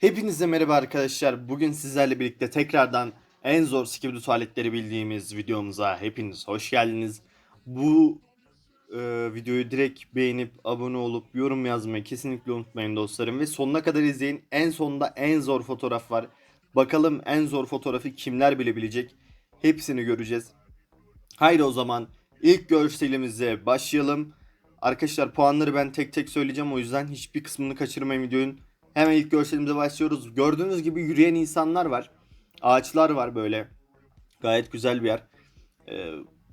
Hepinize merhaba arkadaşlar. Bugün sizlerle birlikte tekrardan en zor skibidi tuvaletleri bildiğimiz videomuza hepiniz hoş geldiniz. Bu e, videoyu direkt beğenip abone olup yorum yazmayı kesinlikle unutmayın dostlarım. Ve sonuna kadar izleyin. En sonunda en zor fotoğraf var. Bakalım en zor fotoğrafı kimler bilebilecek. Hepsini göreceğiz. Haydi o zaman ilk görselimize başlayalım. Arkadaşlar puanları ben tek tek söyleyeceğim o yüzden hiçbir kısmını kaçırmayın videonun. Hemen ilk görselimize başlıyoruz. Gördüğünüz gibi yürüyen insanlar var. Ağaçlar var böyle. Gayet güzel bir yer. Ee,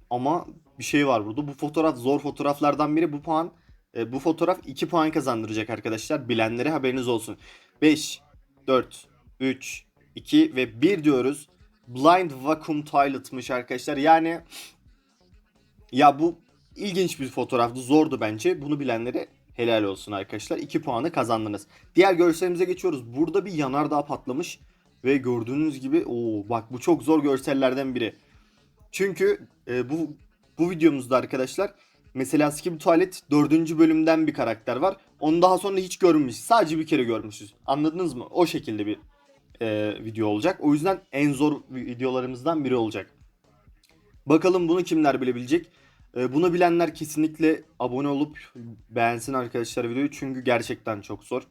ama bir şey var burada. Bu fotoğraf zor fotoğraflardan biri. Bu puan e, bu fotoğraf 2 puan kazandıracak arkadaşlar. Bilenlere haberiniz olsun. 5 4 3 2 ve 1 diyoruz. Blind Vacuum Toilet'mış arkadaşlar. Yani ya bu ilginç bir fotoğraftı. Zordu bence. Bunu bilenlere helal olsun arkadaşlar. 2 puanı kazandınız. Diğer görselimize geçiyoruz. Burada bir yanardağ patlamış. Ve gördüğünüz gibi o bak bu çok zor görsellerden biri. Çünkü e, bu bu videomuzda arkadaşlar mesela Skip Tuvalet 4. bölümden bir karakter var. Onu daha sonra hiç görmemişiz. Sadece bir kere görmüşüz. Anladınız mı? O şekilde bir e, video olacak. O yüzden en zor videolarımızdan biri olacak. Bakalım bunu kimler bilebilecek? Ee, Bunu bilenler kesinlikle abone olup beğensin arkadaşlar videoyu çünkü gerçekten çok zor.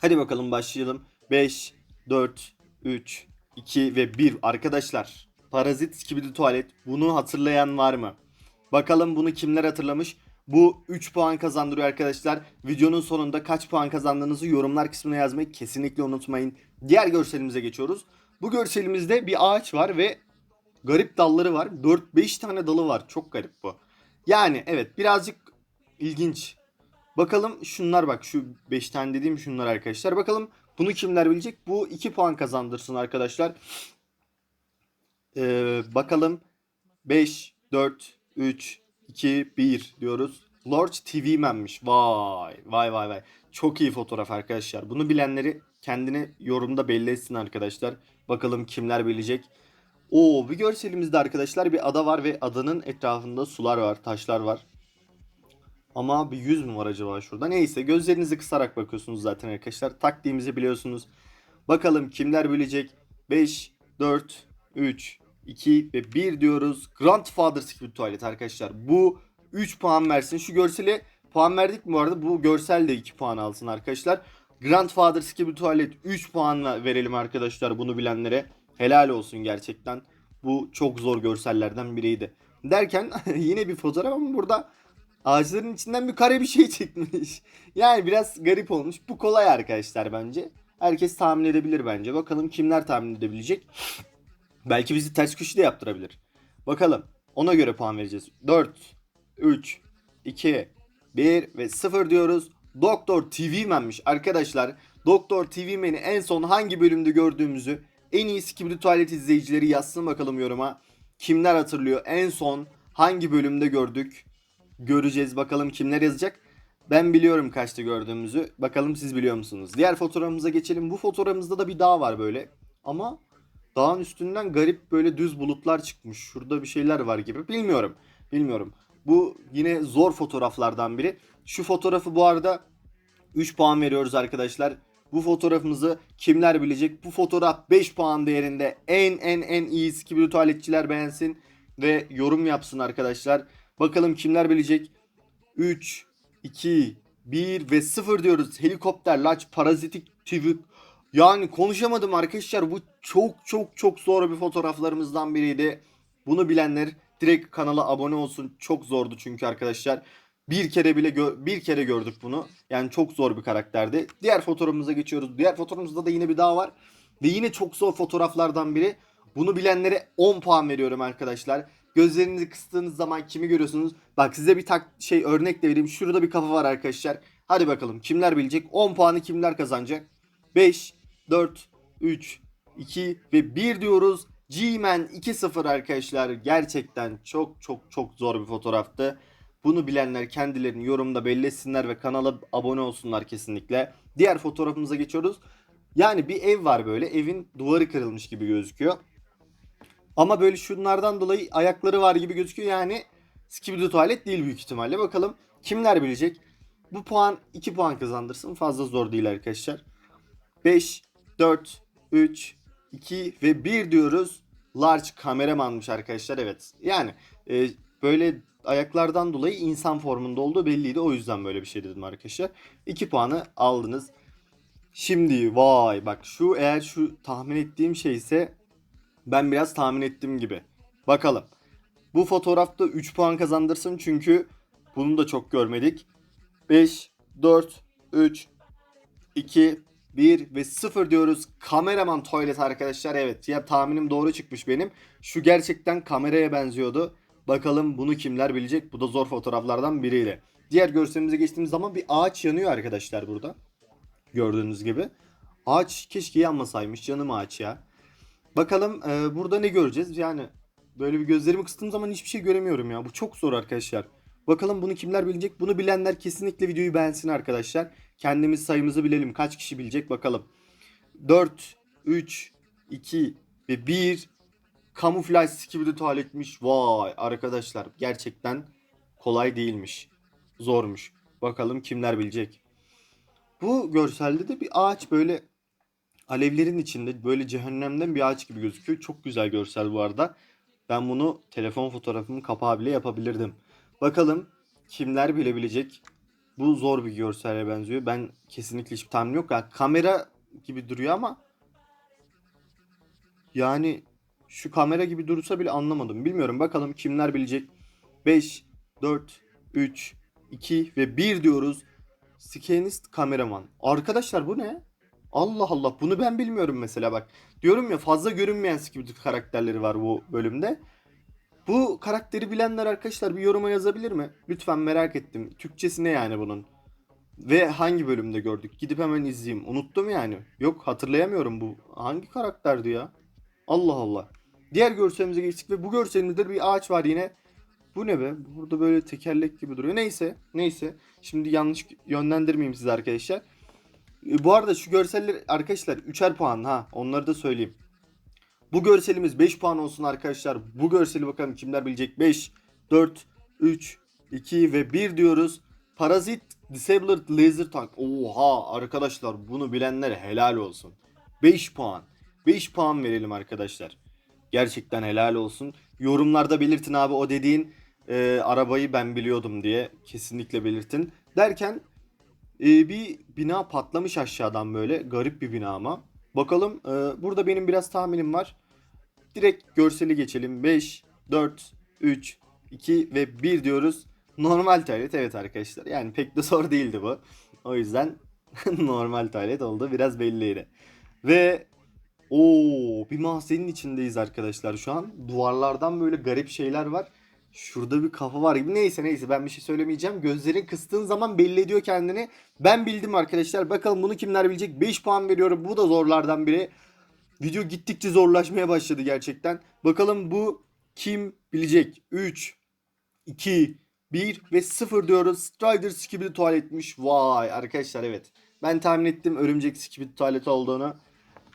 Hadi bakalım başlayalım. 5, 4, 3, 2 ve 1 arkadaşlar. Parazit Skibidi Tuvalet bunu hatırlayan var mı? Bakalım bunu kimler hatırlamış? Bu 3 puan kazandırıyor arkadaşlar. Videonun sonunda kaç puan kazandığınızı yorumlar kısmına yazmayı kesinlikle unutmayın. Diğer görselimize geçiyoruz. Bu görselimizde bir ağaç var ve garip dalları var. 4-5 tane dalı var. Çok garip bu. Yani evet birazcık ilginç. Bakalım şunlar bak şu 5 tane dediğim şunlar arkadaşlar. Bakalım bunu kimler bilecek? Bu 2 puan kazandırsın arkadaşlar. Ee, bakalım 5, 4, 3, 2, 1 diyoruz. Lord TV Man'miş. Vay vay vay vay. Çok iyi fotoğraf arkadaşlar. Bunu bilenleri kendini yorumda belli etsin arkadaşlar. Bakalım kimler bilecek. Oo bir görselimizde arkadaşlar bir ada var ve adanın etrafında sular var, taşlar var. Ama bir yüz mü var acaba şurada? Neyse gözlerinizi kısarak bakıyorsunuz zaten arkadaşlar. Taktiğimizi biliyorsunuz. Bakalım kimler bilecek? 5, 4, 3, 2 ve 1 diyoruz. Grandfather Secret Tuvalet arkadaşlar. Bu 3 puan versin. Şu görsele puan verdik mi bu arada? Bu görsel de 2 puan alsın arkadaşlar. Grandfather Skibidi Tuvalet 3 puanla verelim arkadaşlar bunu bilenlere. Helal olsun gerçekten. Bu çok zor görsellerden biriydi. Derken yine bir fotoğraf ama burada ağaçların içinden bir kare bir şey çıkmış. Yani biraz garip olmuş. Bu kolay arkadaşlar bence. Herkes tahmin edebilir bence. Bakalım kimler tahmin edebilecek. Belki bizi ters köşe de yaptırabilir. Bakalım. Ona göre puan vereceğiz. 4, 3, 2, 1 ve 0 diyoruz. Doktor TV Man'miş arkadaşlar. Doktor TV Man'i en son hangi bölümde gördüğümüzü en iyi Skibidi Tuvalet izleyicileri yazsın bakalım yoruma. Kimler hatırlıyor? En son hangi bölümde gördük? Göreceğiz bakalım kimler yazacak. Ben biliyorum kaçta gördüğümüzü. Bakalım siz biliyor musunuz? Diğer fotoğrafımıza geçelim. Bu fotoğrafımızda da bir dağ var böyle. Ama dağın üstünden garip böyle düz bulutlar çıkmış. Şurada bir şeyler var gibi. Bilmiyorum. Bilmiyorum. Bu yine zor fotoğraflardan biri. Şu fotoğrafı bu arada 3 puan veriyoruz arkadaşlar. Bu fotoğrafımızı kimler bilecek? Bu fotoğraf 5 puan değerinde. En en en iyi skibidi tuvaletçiler beğensin ve yorum yapsın arkadaşlar. Bakalım kimler bilecek? 3, 2, 1 ve 0 diyoruz. Helikopter, laç, parazitik, tüvük. Yani konuşamadım arkadaşlar. Bu çok çok çok zor bir fotoğraflarımızdan biriydi. Bunu bilenler direkt kanala abone olsun. Çok zordu çünkü arkadaşlar. Bir kere bile gö- bir kere gördük bunu. Yani çok zor bir karakterdi. Diğer fotoğrafımıza geçiyoruz. Diğer fotoğrafımızda da yine bir daha var. Ve yine çok zor fotoğraflardan biri. Bunu bilenlere 10 puan veriyorum arkadaşlar. Gözlerinizi kıstığınız zaman kimi görüyorsunuz? Bak size bir tak şey örnek de vereyim. Şurada bir kafa var arkadaşlar. Hadi bakalım kimler bilecek? 10 puanı kimler kazanacak? 5, 4, 3, 2 ve 1 diyoruz. G-Man 2-0 arkadaşlar. Gerçekten çok çok çok zor bir fotoğraftı. Bunu bilenler kendilerini yorumda belli etsinler ve kanala abone olsunlar kesinlikle. Diğer fotoğrafımıza geçiyoruz. Yani bir ev var böyle. Evin duvarı kırılmış gibi gözüküyor. Ama böyle şunlardan dolayı ayakları var gibi gözüküyor. Yani Skibidi tuvalet değil büyük ihtimalle. Bakalım kimler bilecek? Bu puan 2 puan kazandırsın. Fazla zor değil arkadaşlar. 5, 4, 3, 2 ve 1 diyoruz. Large kameramanmış arkadaşlar evet. Yani e, böyle ayaklardan dolayı insan formunda olduğu belliydi. O yüzden böyle bir şey dedim arkadaşlar. 2 puanı aldınız. Şimdi vay bak şu eğer şu tahmin ettiğim şey ise ben biraz tahmin ettiğim gibi. Bakalım. Bu fotoğrafta 3 puan kazandırsın çünkü bunu da çok görmedik. 5, 4, 3, 2, 1 ve 0 diyoruz. Kameraman tuvalet arkadaşlar. Evet ya tahminim doğru çıkmış benim. Şu gerçekten kameraya benziyordu. Bakalım bunu kimler bilecek? Bu da zor fotoğraflardan biriyle. Diğer görselimize geçtiğimiz zaman bir ağaç yanıyor arkadaşlar burada. Gördüğünüz gibi. Ağaç keşke yanmasaymış canım ağaç ya. Bakalım e, burada ne göreceğiz? Yani böyle bir gözlerimi kıstığım zaman hiçbir şey göremiyorum ya. Bu çok zor arkadaşlar. Bakalım bunu kimler bilecek? Bunu bilenler kesinlikle videoyu beğensin arkadaşlar. Kendimiz sayımızı bilelim. Kaç kişi bilecek bakalım. 4, 3, 2 ve 1 kamuflaj skibidi tuvaletmiş. Vay arkadaşlar gerçekten kolay değilmiş. Zormuş. Bakalım kimler bilecek. Bu görselde de bir ağaç böyle alevlerin içinde böyle cehennemden bir ağaç gibi gözüküyor. Çok güzel görsel bu arada. Ben bunu telefon fotoğrafımın kapağı bile yapabilirdim. Bakalım kimler bilebilecek. Bu zor bir görsele benziyor. Ben kesinlikle hiçbir tahmin yok. Yani kamera gibi duruyor ama yani şu kamera gibi durursa bile anlamadım. Bilmiyorum. Bakalım kimler bilecek. 5, 4, 3, 2 ve 1 diyoruz. Scanist kameraman. Arkadaşlar bu ne? Allah Allah bunu ben bilmiyorum mesela bak. Diyorum ya fazla görünmeyen Skibidi karakterleri var bu bölümde. Bu karakteri bilenler arkadaşlar bir yoruma yazabilir mi? Lütfen merak ettim. Türkçesi ne yani bunun? Ve hangi bölümde gördük? Gidip hemen izleyeyim. Unuttum yani. Yok hatırlayamıyorum bu. Hangi karakterdi ya? Allah Allah. Diğer görselimize geçtik ve bu görselimizde bir ağaç var yine. Bu ne be? Burada böyle tekerlek gibi duruyor. Neyse. Neyse. Şimdi yanlış yönlendirmeyeyim sizi arkadaşlar. E, Bu arada şu görseller arkadaşlar 3'er puan ha. Onları da söyleyeyim. Bu görselimiz 5 puan olsun arkadaşlar. Bu görseli bakalım kimler bilecek. 5, 4, 3, 2 ve 1 diyoruz. Parazit Disabled Laser Tank. Oha arkadaşlar bunu bilenlere helal olsun. 5 puan. 5 puan verelim arkadaşlar. Gerçekten helal olsun. Yorumlarda belirtin abi o dediğin e, arabayı ben biliyordum diye. Kesinlikle belirtin. Derken e, bir bina patlamış aşağıdan böyle. Garip bir bina ama. Bakalım e, burada benim biraz tahminim var. Direkt görseli geçelim. 5, 4, 3, 2 ve 1 diyoruz. Normal tuvalet evet arkadaşlar. Yani pek de zor değildi bu. O yüzden normal tuvalet oldu. Biraz belliydi. Ve o bir mahzenin içindeyiz arkadaşlar şu an. Duvarlardan böyle garip şeyler var. Şurada bir kafa var gibi. Neyse neyse ben bir şey söylemeyeceğim. Gözlerin kıstığın zaman belli ediyor kendini. Ben bildim arkadaşlar. Bakalım bunu kimler bilecek? 5 puan veriyorum. Bu da zorlardan biri. Video gittikçe zorlaşmaya başladı gerçekten. Bakalım bu kim bilecek? 3, 2, 1 ve 0 diyoruz. Strider Skibidi tuvaletmiş. Vay arkadaşlar evet. Ben tahmin ettim örümcek Skibidi tuvaleti olduğunu.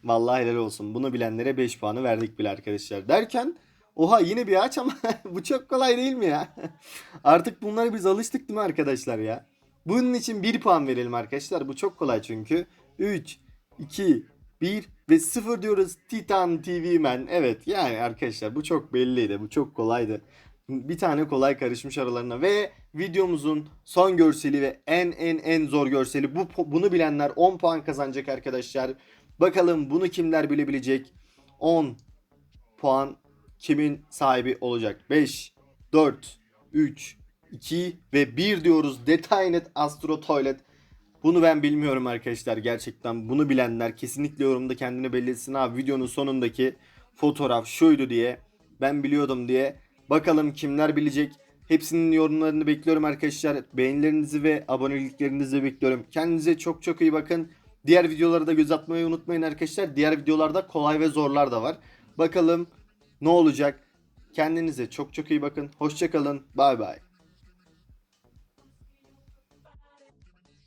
Vallahi helal olsun. Bunu bilenlere 5 puanı verdik bile arkadaşlar. Derken oha yine bir ağaç ama bu çok kolay değil mi ya? Artık bunlara biz alıştık değil mi arkadaşlar ya? Bunun için 1 puan verelim arkadaşlar. Bu çok kolay çünkü. 3, 2, 1 ve 0 diyoruz. Titan TV Man. Evet yani arkadaşlar bu çok belliydi. Bu çok kolaydı. Bir tane kolay karışmış aralarına ve videomuzun son görseli ve en en en zor görseli bu bunu bilenler 10 puan kazanacak arkadaşlar. Bakalım bunu kimler bilebilecek? 10 puan kimin sahibi olacak? 5 4 3 2 ve 1 diyoruz. Detaynet Astro Toilet. Bunu ben bilmiyorum arkadaşlar gerçekten. Bunu bilenler kesinlikle yorumda kendini belli etsin abi. Videonun sonundaki fotoğraf şuydu diye. Ben biliyordum diye. Bakalım kimler bilecek. Hepsinin yorumlarını bekliyorum arkadaşlar. Beğenilerinizi ve aboneliklerinizi bekliyorum. Kendinize çok çok iyi bakın. Diğer videolara da göz atmayı unutmayın arkadaşlar. Diğer videolarda kolay ve zorlar da var. Bakalım ne olacak. Kendinize çok çok iyi bakın. Hoşçakalın. Bay bay.